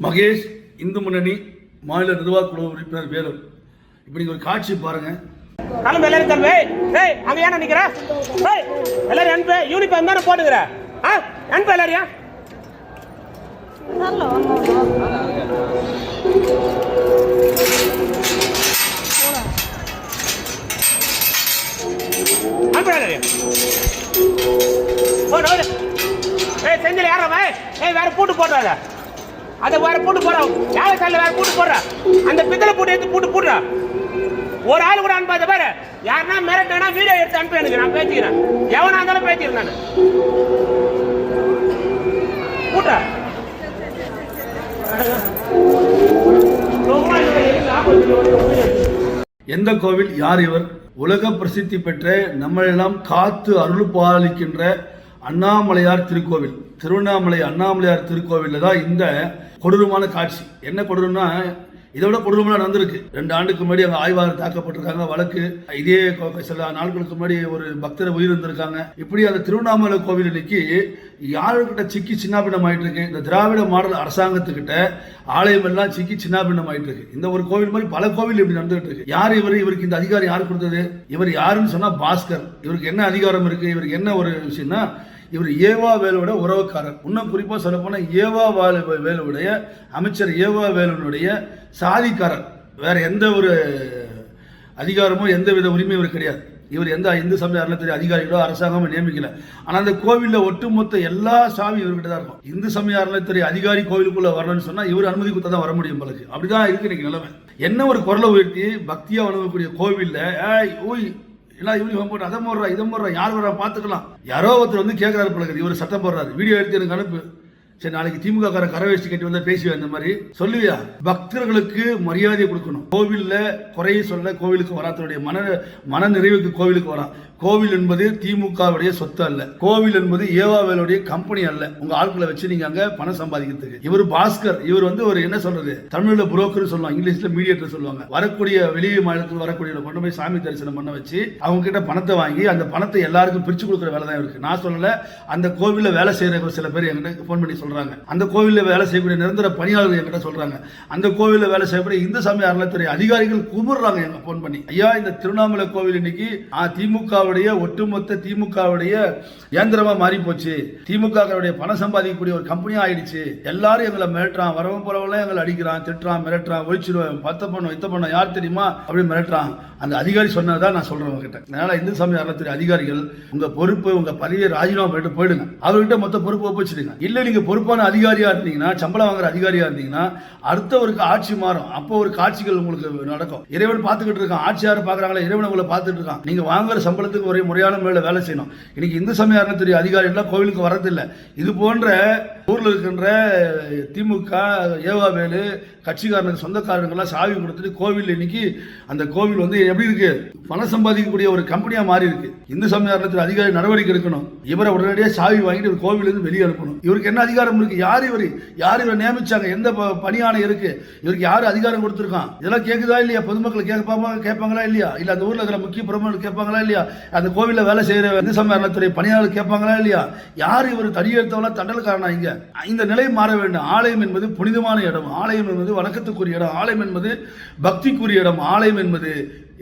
மகேஷ் இந்து முன்னணி மாநில நிர்வாக குழு உறுப்பினர் வேலூர் இப்போ நீங்கள் ஒரு காட்சி பாருங்க. கலந்து எல்லாரும் தம்பி. ஏய் அங்க ஏன் நிக்கிற? ஏய் எல்லாரும் அனுப்பு யூனிஃபார்ம் தானே போட்டுக்கிற. ஆ அனுப்பு எல்லாரையும் அனுப்பு எல்லாரையும் ஓடு ஏய் செந்தில் யாரா வை ஏய் வேற பூட்டு போடுறாத அதை வேற போட்டு போறான் வேலை சைடில் வேற போட்டு போடுறான் அந்த பித்தளை போட்டு எடுத்து போட்டு போடுறான் ஒரு ஆள் கூட அனுப்பாத பாரு. யாருன்னா மிரட்டுனா வீடியோ எடுத்து அனுப்பி எனக்கு நான் பேசிக்கிறேன். எவனா இருந்தாலும் பேசிக்கிறேன் நான். கூட்டா எந்த கோவில் யார் இவர்? உலக பிரசித்தி பெற்ற நம்மளெல்லாம் காத்து அருள் பாலிக்கின்ற அண்ணாமலையார் திருக்கோவில் திருவண்ணாமலை அண்ணாமலையார் திருக்கோவிலில் தான் இந்த கொடூரமான காட்சி. என்ன கொடூரம்னா இதை விட கொடூரமாக நடந்திருக்கு. ரெண்டு ஆண்டுக்கு முன்னாடி அங்கே ஆய்வாளர் தாக்கப்பட்டிருக்காங்க வழக்கு. இதே சில நாட்களுக்கு முன்னாடி ஒரு பக்தர் உயிரிழந்திருக்காங்க இப்படி அந்த திருவண்ணாமலை கோவில் இன்னைக்கு யாருக்கிட்ட சிக்கி சின்னாபின்னம் ஆயிட்டு இருக்கு இந்த திராவிட மாடல் அரசாங்கத்துக்கிட்ட ஆலயம் எல்லாம் சிக்கி சின்னாபின்னம் ஆயிட்டு இருக்கு இந்த ஒரு கோவில் மாதிரி பல கோவில் இப்படி நடந்துகிட்டு இருக்கு யார் இவர்? இவருக்கு இந்த அதிகாரம் யார் கொடுத்தது? இவர் யாருன்னு சொன்னா பாஸ்கர். இவருக்கு என்ன அதிகாரம் இருக்கு? இவருக்கு என்ன ஒரு விஷயம்னா இவர் ஏவா வேலுவோட உறவுக்காரர். இன்னும் குறிப்பாக சொல்லப்போனால் ஏவா வேலு வேலுவுடைய அமைச்சர் ஏவா வேலுனுடைய சாதிக்காரர். வேறு எந்த ஒரு அதிகாரமோ எந்த வித உரிமையும் இவர் கிடையாது. இவர் எந்த இந்து சமய அறநிலையத்துறை அதிகாரிகளோ அரசாங்கமோ நியமிக்கல. ஆனால் அந்த கோவிலில் ஒட்டுமொத்த எல்லா சாமி இவர்கிட்ட தான் இருக்கும். இந்து சமய அறநிலையத்துறை அதிகாரி கோவிலுக்குள்ளே வரணும்னு சொன்னால் இவர் அனுமதி கொடுத்தா தான் வர முடியும் பலக்கு அப்படிதான் இருக்கு இன்னைக்கு நிலைமை. என்ன ஒரு குரலை உயர்த்தி பக்தியாக வணங்கக்கூடிய கோவிலில் ஓய் ஊய் எல்லாம் யூனிஃபார்ம் போட்டு அதை போடுறா இதை போடுறா யார் வரா பார்த்துக்கலாம் யாரோ ஒருத்தர் வந்து கேட்கறாரு பழகுது இவர் சத்தம் போடுறாரு. வீடியோ எடுத்து எனக்கு அனுப்பு. சரி நாளைக்கு திமுக கார கரவேஷ்டி கட்டி வந்தா பேசுவேன் இந்த மாதிரி? சொல்லுவியா? பக்தர்களுக்கு மரியாதை கொடுக்கணும். கோவில்ல குறைய சொல்ல கோவிலுக்கு வராத்தனுடைய மன மன நிறைவுக்கு கோவிலுக்கு வரான் கோவில் என்பது திமுகவுடைய சொத்து அல்ல. கோவில் என்பது ஏவாவேலுடைய கம்பெனி அல்ல. உங்க ஆட்களை வச்சு நீங்க அங்க பணம் சம்பாதிக்கிறதுக்கு. இவர் பாஸ்கர். இவர் வந்து ஒரு என்ன சொல்றது? தமிழ்ல புரோக்கர் சொல்லுவாங்க. இங்கிலீஷ்ல மீடியேட்டர் சொல்லுவாங்க. வரக்கூடிய வெளியே மாநிலத்தில் வரக்கூடிய கொண்டு போய் சாமி தரிசனம் பண்ண வச்சு அவங்க கிட்ட பணத்தை வாங்கி அந்த பணத்தை எல்லாருக்கும் பிரிச்சு கொடுக்குற வேலை தான் இருக்கு நான் சொல்லல அந்த கோவில்ல வேலை செய்யற சில பேர் என்கிட்ட ஃபோன் பண்ணி சொல்கிறாங்க அந்த கோவிலில் வேலை செய்யக்கூடிய நிரந்தர பணியாளர்கள் என்கிட்ட சொல்கிறாங்க அந்த கோவிலில் வேலை செய்யக்கூடிய இந்து சமய அறநிலைத்துறை அதிகாரிகள் குமுறாங்க எங்கள் ஃபோன் பண்ணி. ஐயா இந்த திருவண்ணாமலை கோவில் இன்னைக்கு திமுகவுடைய ஒட்டுமொத்த திமுகவுடைய இயந்திரமாக மாறி போச்சு திமுகவுடைய பணம் சம்பாதிக்கக்கூடிய ஒரு கம்பெனியாக ஆயிடுச்சு. எல்லாரும் எங்களை மிரட்டுறான். வரவன் போறவெல்லாம் எங்களை அடிக்கிறான் திட்டுறான் மிரட்டுறான் ஒழிச்சிடுவேன் பத்த பண்ணும் இத்த பண்ணும் யார் தெரியுமா? அப்படி மிரட்டுறான். அந்த அதிகாரி சொன்னதை நான் சொல்கிறேன் உங்ககிட்ட. அதனால் இந்து சமய அறநிலையத்துறை அதிகாரிகள் உங்கள் பொறுப்பு உங்கள் பதவியை ராஜினாமா பண்ணிட்டு போயிடுங்க. அவர்கிட்ட மொத்த பொறுப்பு ஒப்பிச்சிடுங்க இல்லை நீங்கள் பொறுப்பான அதிகாரியாக இருந்தீங்கன்னா சம்பளம் வாங்குற அதிகாரியாக இருந்தீங்கன்னா அடுத்தவருக்கு ஆட்சி மாறும். அப்போ ஒரு காட்சிகள் உங்களுக்கு நடக்கும். இறைவன் பார்த்துக்கிட்டு இருக்கான். ஆட்சியார் பார்க்குறாங்களா இறைவன் உங்களை பார்த்துட்டு இருக்கான். நீங்கள் வாங்குற சம்பளத்துக்கு ஒரே முறையான முறையில் வேலை செய்யணும். இன்னைக்கு இந்து சமய அறநிலையத்துறை அதிகாரிகள்லாம் கோவிலுக்கு வரதில்லை. இது போன்ற ஊரில் இருக்கின்ற திமுக ஏவாவேலு கட்சிக்காரனுக்கு சொந்தக்காரனுக்கெல்லாம் சாவி கொடுத்துட்டு கோவில் இன்னைக்கு அந்த கோவில் வந்து எப்படி இருக்கு? பணம் சம்பாதிக்கக்கூடிய ஒரு கம்பெனியா மாறி இருக்கு. இந்து சமயத்தில் அதிகாரி நடவடிக்கை எடுக்கணும். இவரை உடனடியாக சாவி வாங்கிட்டு ஒரு கோவிலிருந்து வெளியே அனுப்பணும். இவருக்கு என்ன அதிகாரம் இருக்கு? யார் இவர்? யார் இவரை நியமிச்சாங்க? எந்த ப- இருக்கு? இவருக்கு யார் அதிகாரம் கொடுத்துருக்கான்? இதெல்லாம் கேட்குதா இல்லையா? பொதுமக்கள் கேட்பாங்க கேட்பாங்களா இல்லையா? இல்ல அந்த ஊர்ல இருக்கிற முக்கிய பிரமுகர்கள் கேட்பாங்களா இல்லையா? அந்த கோவிலில் வேலை செய்யற இந்து சமயத்துறை பணியாளர் கேட்பாங்களா இல்லையா? யார் இவர் தடியெடுத்தவங்களா தண்டலுக்காரனா இங்க? இந்த நிலை மாற வேண்டும். ஆலயம் என்பது புனிதமான இடம். ஆலயம் என்பது வணக்கத்துக்குரிய இடம் ஆலயம் என்பது பக்திக்குரிய இடம் ஆலயம் என்பது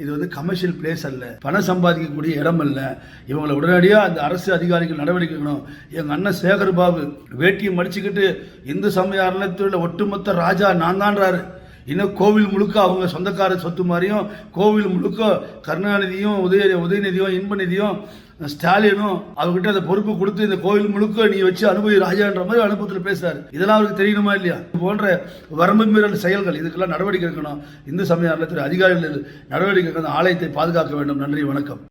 இது வந்து கமர்ஷியல் பிளேஸ் அல்ல. பணம் சம்பாதிக்கக்கூடிய இடம் அல்ல. இவங்களை உடனடியாக அந்த அரசு அதிகாரிகள் நடவடிக்கை எடுக்கணும். எங்கள் அண்ணன் சேகர் பாபு வேட்டியை மடிச்சுக்கிட்டு இந்து சமய அறநிலையத்துறையில் ஒட்டுமொத்த ராஜா நான் தான்றாரு. இன்னும் கோவில் முழுக்க அவங்க சொந்தக்கார சொத்து மாதிரியும் கோவில் முழுக்க கருணாநிதியும் உதய உதயநிதியும் இன்பநிதியும் ஸ்டாலினும் அவர்கிட்ட அந்த பொறுப்பு கொடுத்து இந்த கோவில் முழுக்க நீ வச்சு அனுபவி ராஜான்ற மாதிரி அனுபவத்தில் பேசுறாரு. இதெல்லாம் அவருக்கு தெரியணுமா இல்லையா? இது போன்ற வரம்பு மீறல் செயல்கள் இதுக்கெல்லாம் நடவடிக்கை எடுக்கணும். இந்து சமய அறநிலையத்துறை அதிகாரிகள் நடவடிக்கை எடுக்கணும். ஆலயத்தை பாதுகாக்க வேண்டும். நன்றி வணக்கம்.